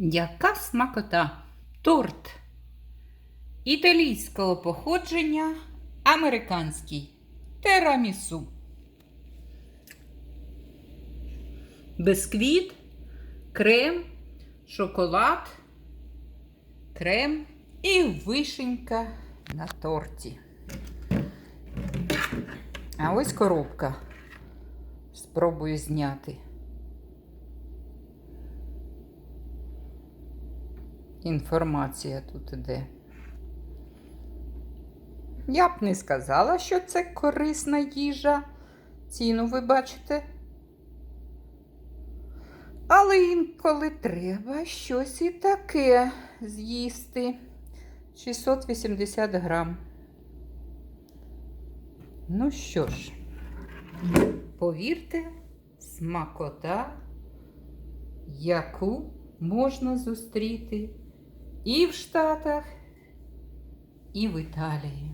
Яка смакота? Торт італійського походження, американський терамісу. Бисквіт, крем, шоколад, крем і вишенька на торті. А ось коробка. Спробую зняти. Інформація тут іде. Я б не сказала, що це корисна їжа. Ціну ви бачите. Але інколи треба щось і таке з'їсти. 680 грам. Ну що ж, повірте, смакота, яку можна зустріти і в Штатах, і в Італії.